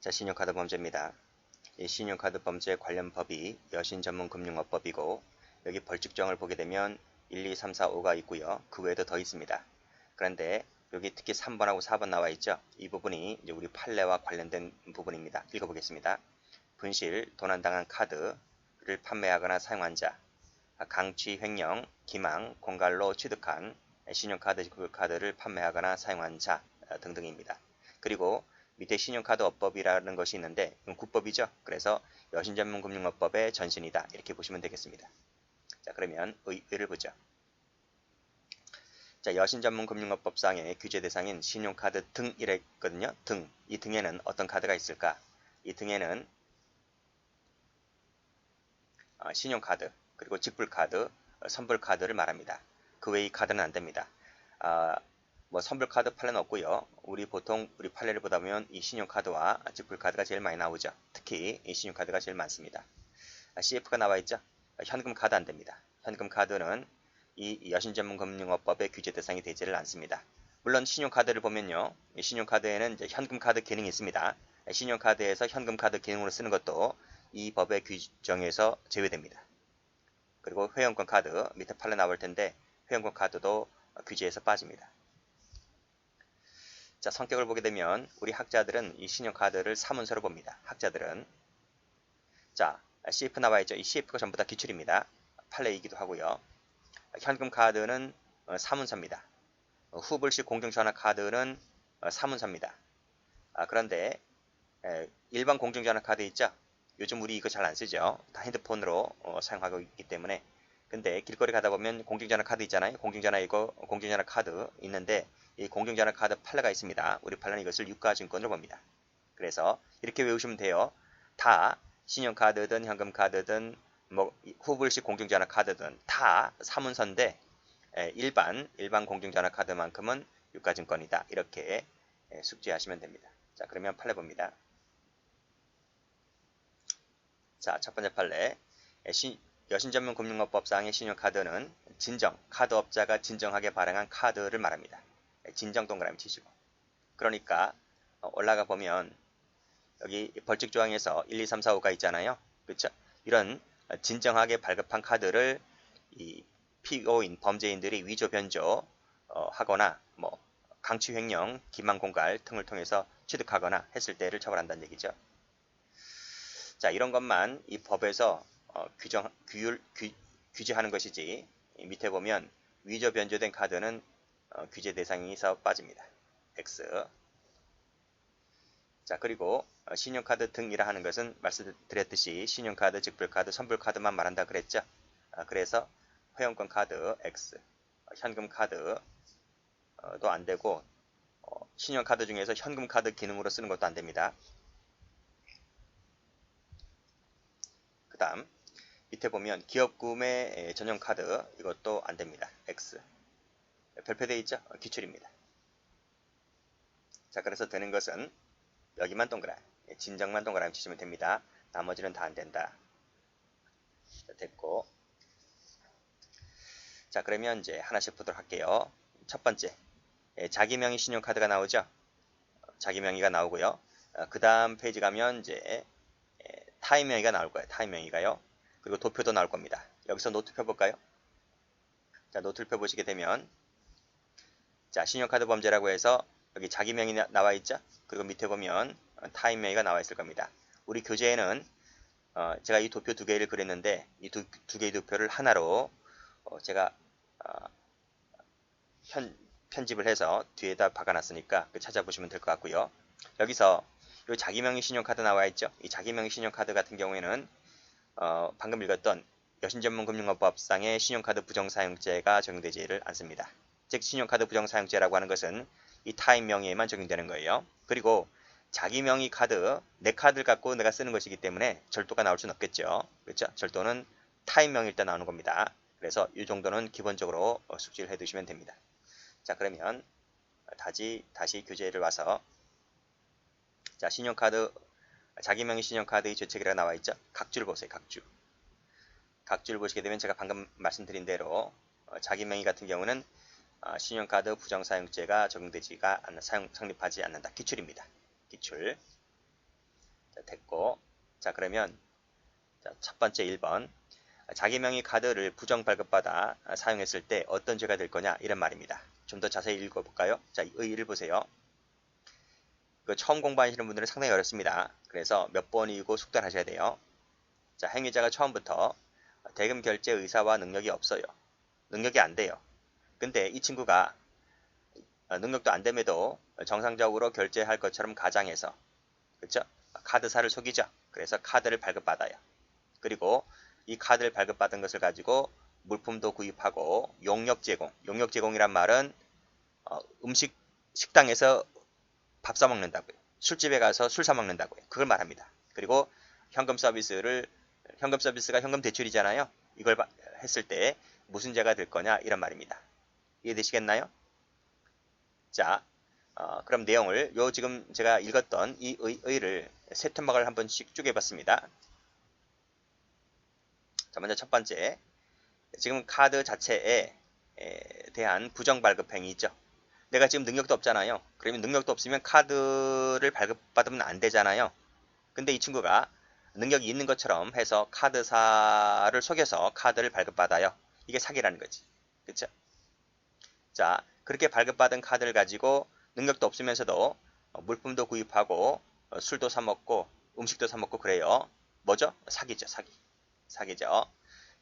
자, 신용카드 범죄입니다. 이 신용카드 범죄 관련 법이 여신전문금융업법이고 여기 벌칙정을 보게 되면 1, 2, 3, 4, 5가 있고요. 그 외에도 더 있습니다. 그런데 여기 특히 3번하고 4번 나와 있죠. 이 부분이 이제 우리 판례와 관련된 부분입니다. 읽어보겠습니다. 분실, 도난당한 카드를 판매하거나 사용한 자, 강취, 횡령, 기망, 공갈로 취득한 신용카드 카드를 판매하거나 사용한 자 등등입니다. 그리고 밑에 신용카드 업법이라는 것이 있는데 국법이죠. 그래서 여신전문금융업법의 전신이다. 이렇게 보시면 되겠습니다. 자 그러면 의, 의를 보죠. 자 여신전문금융업법상의 규제 대상인 신용카드 등 이랬거든요. 등. 이 등에는 어떤 카드가 있을까? 이 등에는 어, 신용카드, 그리고 직불카드, 어, 선불카드를 말합니다. 그 외의 카드는 안됩니다. 아, 뭐 선불카드 판례는 없고요. 우리 보통 우리 판례를 보다 보면 이 신용카드와 직불카드가 제일 많이 나오죠. 특히 이 신용카드가 제일 많습니다. 아, CF가 나와 있죠. 아, 현금카드 안 됩니다. 현금카드는 이 여신전문금융업법의 규제 대상이 되지를 않습니다. 물론 신용카드를 보면요. 신용카드에는 이제 현금카드 기능이 있습니다. 신용카드에서 현금카드 기능으로 쓰는 것도 이 법의 규정에서 제외됩니다. 그리고 회원권 카드 밑에 판례 나올 텐데 회원권 카드도 규제에서 빠집니다. 자 성격을 보게 되면 우리 학자들은 이 신용카드를 사문서로 봅니다. 학자들은 자 CF 나와 있죠. 이 CF가 전부 다 기출입니다. 판례이기도 하고요. 현금 카드는 어, 사문서입니다. 후불식 공중전화 카드는 어, 사문서입니다. 아, 그런데 일반 공중전화 카드 있죠? 요즘 우리 이거 잘 안 쓰죠. 다 핸드폰으로 어, 사용하고 있기 때문에 근데 길거리 가다 보면 공중전화 카드 있잖아요. 공중전화 이거 공중전화 카드 있는데 이 공중전화 카드 판례가 있습니다. 우리 판례는 이것을 유가증권으로 봅니다. 그래서 이렇게 외우시면 돼요. 다 신용카드든 현금카드든 뭐 후불식 공중전화 카드든 다 사문서인데 일반 일반 공중전화 카드만큼은 유가증권이다. 이렇게 숙지하시면 됩니다. 자 그러면 판례 봅니다. 자, 첫 번째 판례. 여신전문금융업법상의 신용카드는 진정, 카드업자가 진정하게 발행한 카드를 말합니다. 진정 동그라미 치시고. 그러니까 어, 올라가 보면 여기 벌칙 조항에서 1, 2, 3, 4, 5가 있잖아요. 그렇죠? 이런 진정하게 발급한 카드를 이 피고인, 범죄인들이 위조 변조 어, 하거나 뭐 강취 횡령, 기망 공갈 등을 통해서 취득하거나 했을 때를 처벌한다는 얘기죠. 자 이런 것만 이 법에서 어, 규정, 규율, 규, 규제하는 것이지 밑에 보면 위조 변조된 카드는 어, 규제 대상에서 빠집니다. X 자 그리고 어, 신용카드 등이라 하는 것은 말씀드렸듯이 신용카드, 직불카드, 선불카드만 말한다 그랬죠. 아, 그래서 회원권 카드 X, 어, 현금 카드도 안되고 어, 신용카드 중에서 현금 카드 기능으로 쓰는 것도 안됩니다. 그 다음 밑에 보면 기업 구매 전용 카드 이것도 안됩니다. X 별표되어 있죠? 어, 기출입니다. 자 그래서 되는 것은 여기만 동그라미 진정만 동그라미 치시면 됩니다. 나머지는 다 안된다. 됐고 자 그러면 이제 하나씩 보도록 할게요. 첫 번째 자기 명의 신용카드가 나오죠. 자기 명의가 나오고요. 어, 그 다음 페이지 가면 이제 타임 명의가 나올 거예요. 타임 명의가요. 그리고 도표도 나올 겁니다. 여기서 노트 펴볼까요? 자, 노트를 펴보시게 되면 자, 신용카드 범죄라고 해서 여기 자기 명이 나와 있죠? 그리고 밑에 보면 타임 명의가 나와 있을 겁니다. 우리 교재에는 어, 제가 이 도표 두 개를 그렸는데 이 두 두 개의 도표를 하나로 어, 제가 어, 편, 편집을 해서 뒤에다 박아놨으니까 그 찾아보시면 될 것 같고요. 여기서 이 자기명의 신용카드 나와 있죠. 이 자기명의 신용카드 같은 경우에는 어, 방금 읽었던 여신전문금융업법상의 신용카드 부정사용죄가 적용되지를 않습니다. 즉 신용카드 부정사용죄라고 하는 것은 이 타인 명의에만 적용되는 거예요. 그리고 자기 명의 카드, 내 카드를 갖고 내가 쓰는 것이기 때문에 절도가 나올 수는 없겠죠. 그렇죠? 절도는 타인 명일 때 나오는 겁니다. 그래서 이 정도는 기본적으로 어, 숙지를 해두시면 됩니다. 자 그러면 다시 다시 교재를 와서 자, 신용카드, 자기 명의 신용카드의 죄책이라 나와 있죠. 각주를 보세요. 각주. 각주를 보시게 되면 제가 방금 말씀드린 대로 어, 자기 명의 같은 경우는 어, 신용카드 부정사용죄가 적용되지가 않는 사용 성립하지 않는다. 기출입니다. 기출. 자, 됐고 자 그러면 자, 첫 번째 1번 자기 명의 카드를 부정 발급받아 사용했을 때 어떤 죄가 될 거냐 이런 말입니다. 좀 더 자세히 읽어볼까요? 자, 의의를 보세요. 그 처음 공부하시는 분들은 상당히 어렵습니다. 그래서 몇 번이고 숙달하셔야 돼요. 자, 행위자가 처음부터 대금 결제 의사와 능력이 없어요. 능력이 안 돼요. 근데 이 친구가 능력도 안 됨에도 정상적으로 결제할 것처럼 가장해서 그렇죠? 카드사를 속이죠. 그래서 카드를 발급받아요. 그리고 이 카드를 발급받은 것을 가지고 물품도 구입하고 용역 제공, 용역 제공이란 말은 어, 음식 식당에서 밥 사 먹는다고요. 술집에 가서 술 사 먹는다고요. 그걸 말합니다. 그리고 현금 서비스를 현금 서비스가 현금 대출이잖아요. 이걸 했을 때 무슨 죄가 될 거냐 이런 말입니다. 이해되시겠나요? 자, 어, 그럼 내용을 요 지금 제가 읽었던 이 의, 의를 세 토막을 한 번씩 쪼개봤습니다. 자, 먼저 첫 번째. 지금 카드 자체에 대한 부정 발급 행위죠. 내가 지금 능력도 없잖아요. 그러면 능력도 없으면 카드를 발급받으면 안 되잖아요. 근데 이 친구가 능력이 있는 것처럼 해서 카드사를 속여서 카드를 발급받아요. 이게 사기라는 거지. 그쵸? 자, 그렇게 발급받은 카드를 가지고 능력도 없으면서도 물품도 구입하고 술도 사 먹고 음식도 사 먹고 그래요. 뭐죠? 사기죠, 사기. 사기죠.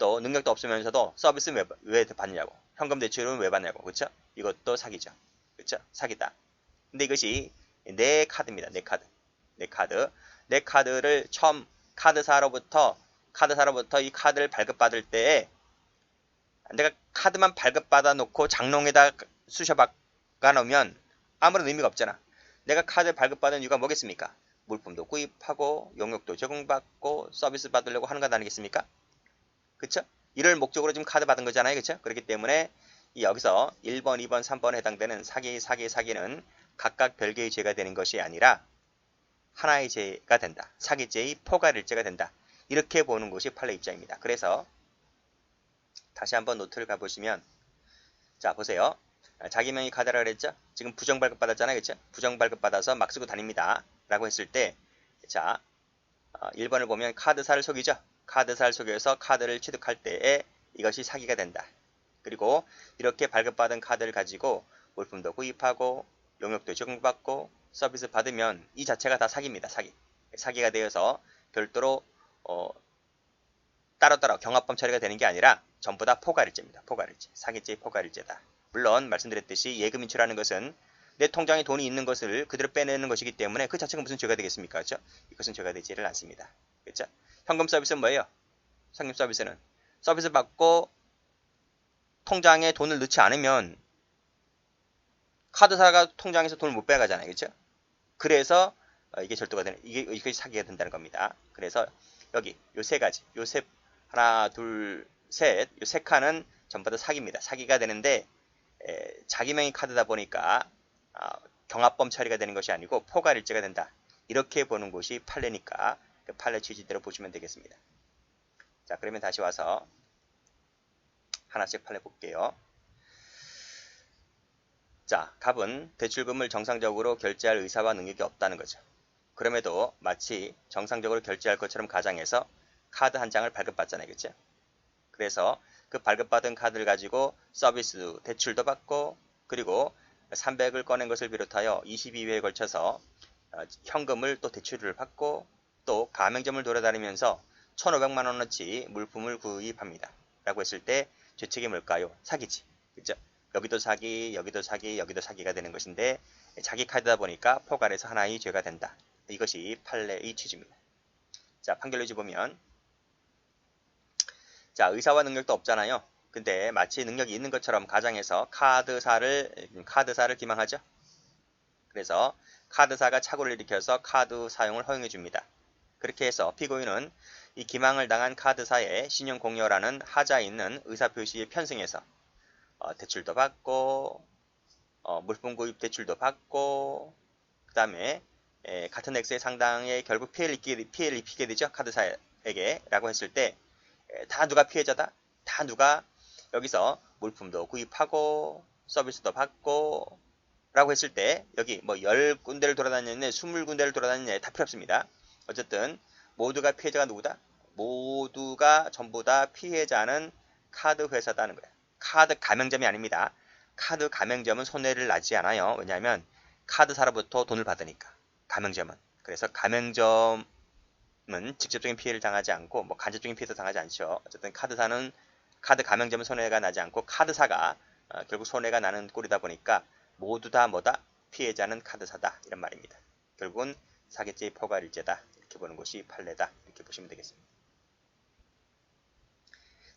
또 능력도 없으면서도 서비스 왜, 왜 받냐고. 현금 대출은 왜 받냐고. 그쵸? 이것도 사기죠. 그쵸? 사기다. 근데 이것이 내 카드입니다. 내 카드. 내 카드. 내 카드를 처음 카드사로부터 카드사로부터 이 카드를 발급받을 때에 내가 카드만 발급받아 놓고 장롱에다 쑤셔 박아 놓으면 아무런 의미가 없잖아. 내가 카드 발급받은 이유가 뭐겠습니까? 물품도 구입하고 용역도 제공받고 서비스 받으려고 하는 것 아니겠습니까? 그쵸? 이럴 목적으로 지금 카드 받은 거잖아요. 그쵸? 그렇기 때문에 여기서 1번, 2번, 3번에 해당되는 사기, 사기, 사기는 각각 별개의 죄가 되는 것이 아니라 하나의 죄가 된다. 사기죄의 포괄일죄가 된다. 이렇게 보는 것이 판례 입장입니다. 그래서 다시 한번 노트를 가보시면 자 보세요. 자기 명의 카드라 그랬죠? 지금 부정 발급 받았잖아요. 그쵸 부정 발급 받아서 막 쓰고 다닙니다. 라고 했을 때 자, 1번을 어, 보면 카드사를 속이죠. 카드사를 속여서 카드를 취득할 때에 이것이 사기가 된다. 그리고 이렇게 발급받은 카드를 가지고 물품도 구입하고 용역도 제공받고 서비스 받으면 이 자체가 다 사기입니다. 사기. 사기가 되어서 별도로 어, 따로따로 경합범 처리가 되는 게 아니라 전부 다 포괄일죄입니다. 포괄일죄. 사기죄 포괄일죄다. 물론 말씀드렸듯이 예금 인출하는 것은 내 통장에 돈이 있는 것을 그대로 빼내는 것이기 때문에 그 자체가 무슨 죄가 되겠습니까? 그렇죠? 이것은 죄가 되지를 않습니다. 그렇죠? 현금 서비스는 뭐예요? 현금 서비스는 서비스 받고 통장에 돈을 넣지 않으면 카드사가 통장에서 돈을 못 빼가잖아요. 그렇죠? 그래서 어, 이게 절도가 되는 이게 이것이 사기가 된다는 겁니다. 그래서 여기 요 세 가지 요 세 하나 둘 셋 요 세 칸은 전부 다 사기입니다. 사기가 되는데 에, 자기 명의 카드다 보니까 어, 경합범 처리가 되는 것이 아니고 포괄일죄가 된다. 이렇게 보는 것이 판례니까 그 판례 취지대로 보시면 되겠습니다. 자 그러면 다시 와서 하나씩 판례 볼게요. 자, 갑은 대출금을 정상적으로 결제할 의사와 능력이 없다는 거죠. 그럼에도 마치 정상적으로 결제할 것처럼 가장해서 카드 한 장을 발급받잖아요. 그렇죠? 그래서 그 발급받은 카드를 가지고 서비스 대출도 받고 그리고 300을 꺼낸 것을 비롯하여 22회에 걸쳐서 어, 현금을 또 대출을 받고 또 가맹점을 돌아다니면서 1,500만 원어치 물품을 구입합니다. 라고 했을 때 죄책이 뭘까요? 사기지. 그죠? 여기도 사기, 여기도 사기, 여기도 사기가 되는 것인데 자기 카드다 보니까 포괄해서 하나의 죄가 된다. 이것이 판례의 취지입니다. 자, 판결로지 보면 자, 의사와 능력도 없잖아요. 근데 마치 능력이 있는 것처럼 가정해서 카드사를 카드사를 기망하죠. 그래서 카드사가 착오를 일으켜서 카드 사용을 허용해 줍니다. 그렇게 해서 피고인은 이 기망을 당한 카드사에 신용공여라는 하자 있는 의사표시에 편승해서 어, 대출도 받고 어, 물품 구입 대출도 받고 그 다음에 같은 액수의 상당에 결국 피해를 입게, 피해를 입히게 되죠. 카드사에게 라고 했을 때 다 누가 피해자다? 다 누가 여기서 물품도 구입하고 서비스도 받고 라고 했을 때 여기 뭐 10군데를 돌아다녔네 20군데를 돌아다녔네 다 필요 없습니다. 어쨌든 모두가 피해자가 누구다? 모두가 전부 다 피해자는 카드 회사다는 거야. 카드 가맹점이 아닙니다. 카드 가맹점은 손해를 나지 않아요. 왜냐하면 카드사로부터 돈을 받으니까. 가맹점은. 그래서 가맹점은 직접적인 피해를 당하지 않고 뭐 간접적인 피해도 당하지 않죠. 어쨌든 카드사는 카드 가맹점은 손해가 나지 않고 카드사가 어, 결국 손해가 나는 꼴이다 보니까 모두 다 뭐다? 피해자는 카드사다 이런 말입니다. 결국은 사기죄의 포괄일죄다 이렇게 보는 것이 판례다 이렇게 보시면 되겠습니다.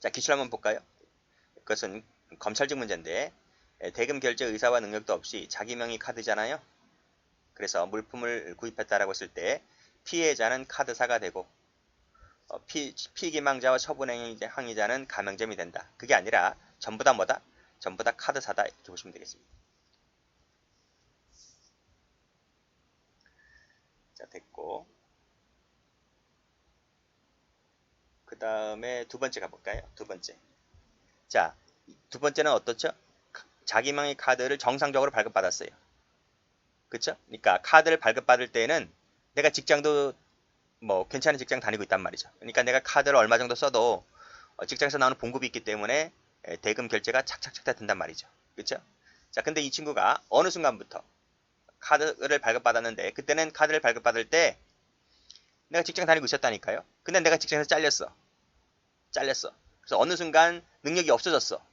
자 기출 한번 볼까요? 그것은 검찰직 문제인데 대금 결제 의사와 능력도 없이 자기 명의 카드잖아요. 그래서 물품을 구입했다라고 했을 때 피해자는 카드사가 되고 어, 피, 피기망자와 처분행위자는 가맹점이 된다. 그게 아니라 전부 다 뭐다? 전부 다 카드사다 이렇게 보시면 되겠습니다. 자 됐고 그 다음에 두 번째 가볼까요? 두 번째 자 두 번째는 어떻죠? 자기명의 카드를 정상적으로 발급받았어요. 그쵸? 그러니까 카드를 발급받을 때는 내가 직장도 뭐 괜찮은 직장 다니고 있단 말이죠. 그러니까 내가 카드를 얼마 정도 써도 어, 직장에서 나오는 봉급이 있기 때문에 대금 결제가 착착착 된단 말이죠. 그쵸? 자, 근데 이 친구가 어느 순간부터 카드를 발급받았는데 그때는 카드를 발급받을 때 내가 직장 다니고 있었다니까요. 근데 내가 직장에서 잘렸어. 잘렸어. 그래서 어느 순간 능력이 없어졌어.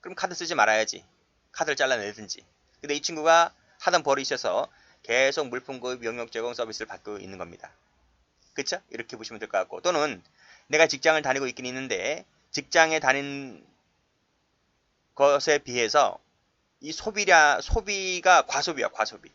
그럼 카드 쓰지 말아야지. 카드를 잘라내든지. 근데 이 친구가 하던 버릇이 있어서 계속 물품 구입, 용역 제공 서비스를 받고 있는 겁니다. 그쵸? 이렇게 보시면 될 것 같고 또는 내가 직장을 다니고 있긴 있는데 직장에 다닌 것에 비해서 이 소비량 소비가 과소비야 과소비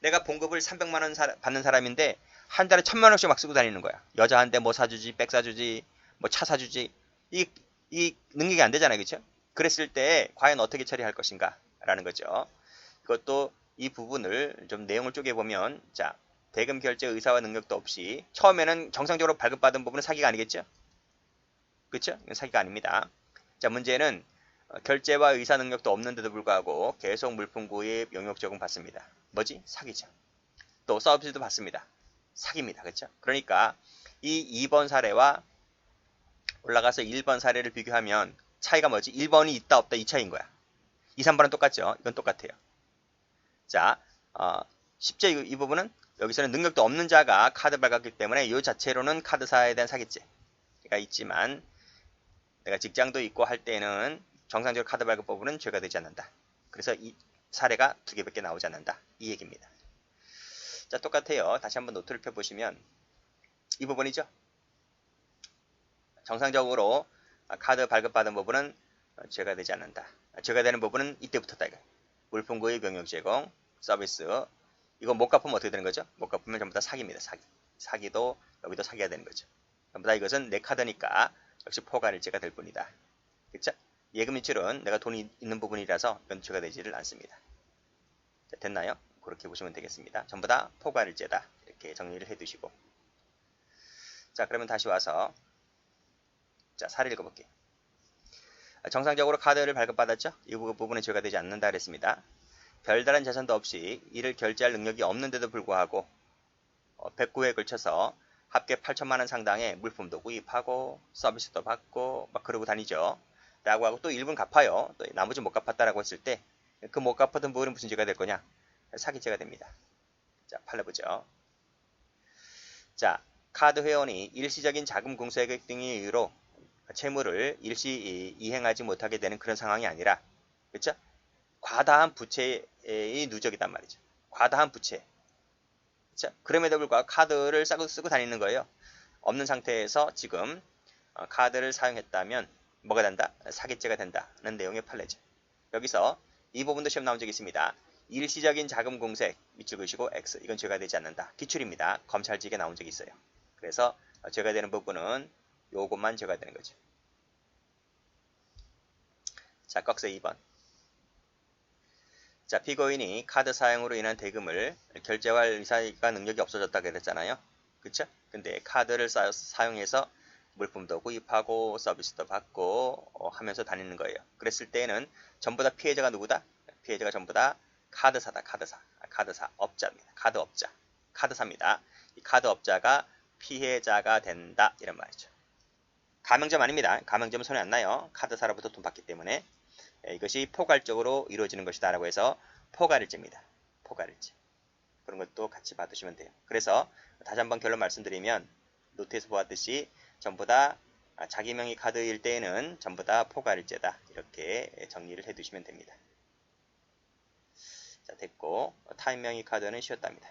내가 봉급을 300만 원 사, 받는 사람인데 한 달에 1000만 원씩 막 쓰고 다니는 거야 여자한테 뭐 사주지 백 사주지 뭐 차 사주지 이, 이 능력이 안 되잖아요 그쵸 그랬을 때 과연 어떻게 처리할 것인가 라는 거죠 그것도 이 부분을 좀 내용을 쪼개보면 자 대금 결제 의사와 능력도 없이 처음에는 정상적으로 발급받은 부분은 사기가 아니겠죠? 그렇죠? 사기가 아닙니다. 자 문제는 어, 결제와 의사 능력도 없는데도 불구하고 계속 물품 구입, 용역 제공 받습니다. 뭐지? 사기죠. 또 서비스도 받습니다. 사기입니다. 그렇죠? 그러니까 이 2번 사례와 올라가서 1번 사례를 비교하면 차이가 뭐지? 1번이 있다 없다 이 차이인 거야. 2, 3번은 똑같죠? 이건 똑같아요. 자, 어, 쉽죠? 이, 이 부분은 여기서는 능력도 없는 자가 카드 발급했기 때문에 이 자체로는 카드사에 대한 사기죄가 있지만 내가 직장도 있고 할 때는 정상적으로 카드 발급 부분은 죄가 되지 않는다. 그래서 이 사례가 두 개밖에 나오지 않는다. 이 얘기입니다. 자 똑같아요. 다시 한번 노트를 펴보시면 이 부분이죠. 정상적으로 카드 발급받은 부분은 죄가 되지 않는다. 죄가 되는 부분은 이때부터다. 이거. 물품 구입 병역 제공 서비스 이거 못 갚으면 어떻게 되는 거죠? 못 갚으면 전부 다 사기입니다. 사기. 사기도 여기도 사기가 되는 거죠. 전부 다 이것은 내 카드니까 역시 포괄일제가 될 뿐이다. 그쵸? 예금 인출은 내가 돈이 있는 부분이라서 연체가 되지를 않습니다. 자, 됐나요? 그렇게 보시면 되겠습니다. 전부 다 포괄일제다. 이렇게 정리를 해두시고 자 그러면 다시 와서 자 사례 읽어볼게요. 정상적으로 카드를 발급받았죠? 이 부분에 죄가 되지 않는다 그랬습니다. 별다른 재산도 없이 이를 결제할 능력이 없는데도 불구하고 109회에 어, 걸쳐서 합계 8천만원 상당의 물품도 구입하고 서비스도 받고 막 그러고 다니죠. 라고 하고 또 일부는 갚아요. 또 나머지 못 갚았다라고 했을 때 그 못 갚았던 부분은 무슨 죄가 될 거냐? 사기죄가 됩니다. 자, 팔려보죠. 자, 카드 회원이 일시적인 자금 공세액 등의 이유로 채무를 일시 이행하지 못하게 되는 그런 상황이 아니라 그렇죠? 과다한 부채의 누적이단 말이죠. 과다한 부채. 그렇죠? 그럼에도 불구하고 카드를 쓰고, 쓰고 다니는 거예요. 없는 상태에서 지금 어, 카드를 사용했다면 뭐가 된다? 사기죄가 된다는 내용의 판례죠. 여기서 이 부분도 시험 나온 적이 있습니다. 일시적인 자금 공색 밑줄 그시고 X 이건 죄가 되지 않는다. 기출입니다. 검찰직에 나온 적이 있어요. 그래서 어, 죄가 되는 부분은 요것만 죄가 되는 거죠. 자, 꺽쇠 2번. 자, 피고인이 카드 사용으로 인한 대금을 결제할 의사가 능력이 없어졌다 그랬잖아요. 그쵸? 근데 카드를 사, 용해서 물품도 구입하고 서비스도 받고 어, 하면서 다니는 거예요. 그랬을 때는 전부 다 피해자가 누구다? 피해자가 전부 다 카드사다. 카드사. 카드사. 업자입니다. 카드 업자. 카드사입니다. 이 카드 업자가 피해자가 된다 이런 말이죠. 가맹점 아닙니다. 가맹점은 손해 안 나요. 카드사로부터 돈 받기 때문에 예, 이것이 포괄적으로 이루어지는 것이다 라고 해서 포괄일제입니다. 포괄일제. 그런 것도 같이 받으시면 돼요. 그래서 다시 한번 결론 말씀드리면 노트에서 보았듯이 전부 다 자기 명의 카드일 때에는 전부 다 포괄일제다. 이렇게 정리를 해 두시면 됩니다. 자, 됐고 명의 카드는 쉬었답니다.